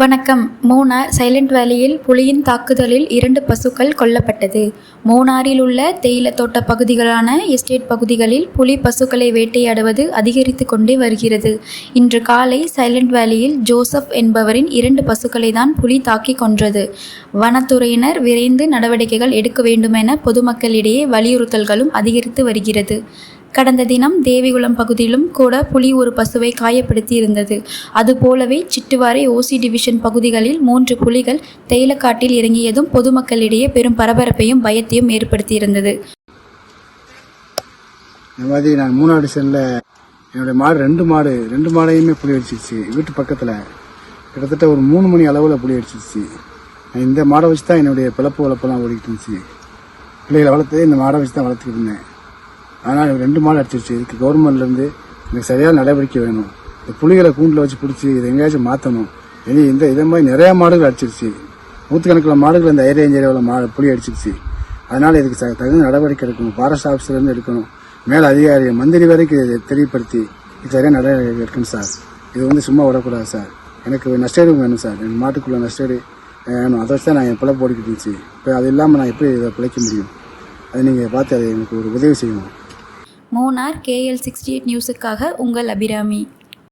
வணக்கம். மூணார் சைலண்ட் வேலியில் புலியின் தாக்குதலில் இரண்டு பசுக்கள் கொல்லப்பட்டது. மூணாரில் உள்ள தேயிலை தோட்ட பகுதிகளான எஸ்டேட் பகுதிகளில் புலி பசுக்களை வேட்டையாடுவது அதிகரித்து கொண்டே வருகிறது. இன்று காலை சைலண்ட் வேலியில் ஜோசப் என்பவரின் இரண்டு பசுக்களை தான் புலி தாக்கி கொன்றது. வனத்துறையினர் விரைந்து நடவடிக்கைகள் எடுக்க வேண்டுமென பொதுமக்களிடையே வலியுறுத்தல்களும் அதிகரித்து வருகிறது. கடந்த தினம் தேவிகுளம் பகுதியிலும் கூட புலி ஒரு பசுவை காயப்படுத்தி இருந்தது அதுபோலவே சிட்டுவாரை ஓசி டிவிஷன் பகுதிகளில் மூன்று புலிகள் தேயிலக்காட்டில் இறங்கியதும் பொதுமக்களிடையே பெரும் பரபரப்பையும் பயத்தையும் ஏற்படுத்தியிருந்தது. இந்த மாதிரி நான் மூணாவது செல்ல என்னுடைய மாடு ரெண்டு மாடு ரெண்டு மாடையுமே புளி அடிச்சிருச்சு. வீட்டு பக்கத்தில் கிட்டத்தட்ட ஒரு மூணு மணி அளவில் புளி அடிச்சிருச்சு. இந்த மாடை வச்சு தான் என்னுடைய பிழப்பு வளர்ப்பெல்லாம் ஓடிக்கிட்டு இருந்துச்சு. பிள்ளைகளை வளர்த்து இந்த மாடை வச்சு தான் வளர்த்துக்கிட்டு இருந்தேன். ஆனால் எனக்கு ரெண்டு மாடு அடிச்சிருச்சு. இதுக்கு கவர்மெண்ட்லேருந்து எனக்கு சரியான நடவடிக்கை வேணும். இந்த புலிகளை கூண்டில் வச்சு பிடிச்சி இதை எங்கேயாச்சும் மாற்றணும் இனி இந்த இதே மாதிரி நிறைய மாடுகள் அடிச்சிருச்சு. நூற்றுக்கணக்கில் மாடுகள் இந்த ஏரியா ஏரியாவில் மாடு புலி அடிச்சிருச்சு. அதனால் இதுக்கு தகுந்த நடவடிக்கை எடுக்கணும். ஃபாரஸ்ட் ஆஃபீஸர்லேருந்து எடுக்கணும். மேல் அதிகாரி மந்திரி வரைக்கும் இதை தெரியப்படுத்தி இது சரியாக நடவடிக்கை எடுக்கணும் சார் இது வந்து சும்மா விடக்கூடாது சார் எனக்கு நஷ்டஈடு வேணும் சார் என் மாட்டுக்குள்ளே நஷ்டஈடு வேணும். அதை வச்சு தான் நான் என் பிழை போட்டுக்கிட்டு இருந்துச்சு. இப்போ அது இல்லாமல் நான் எப்படி இதை பிழைக்க முடியும்? அதை நீங்கள் பார்த்து அதை எனக்கு ஒரு உதவி செய்யணும். மூணார் கேஎல் சிக்ஸ்டி எயிட் நியூஸுக்காக உங்கள் அபிராமி.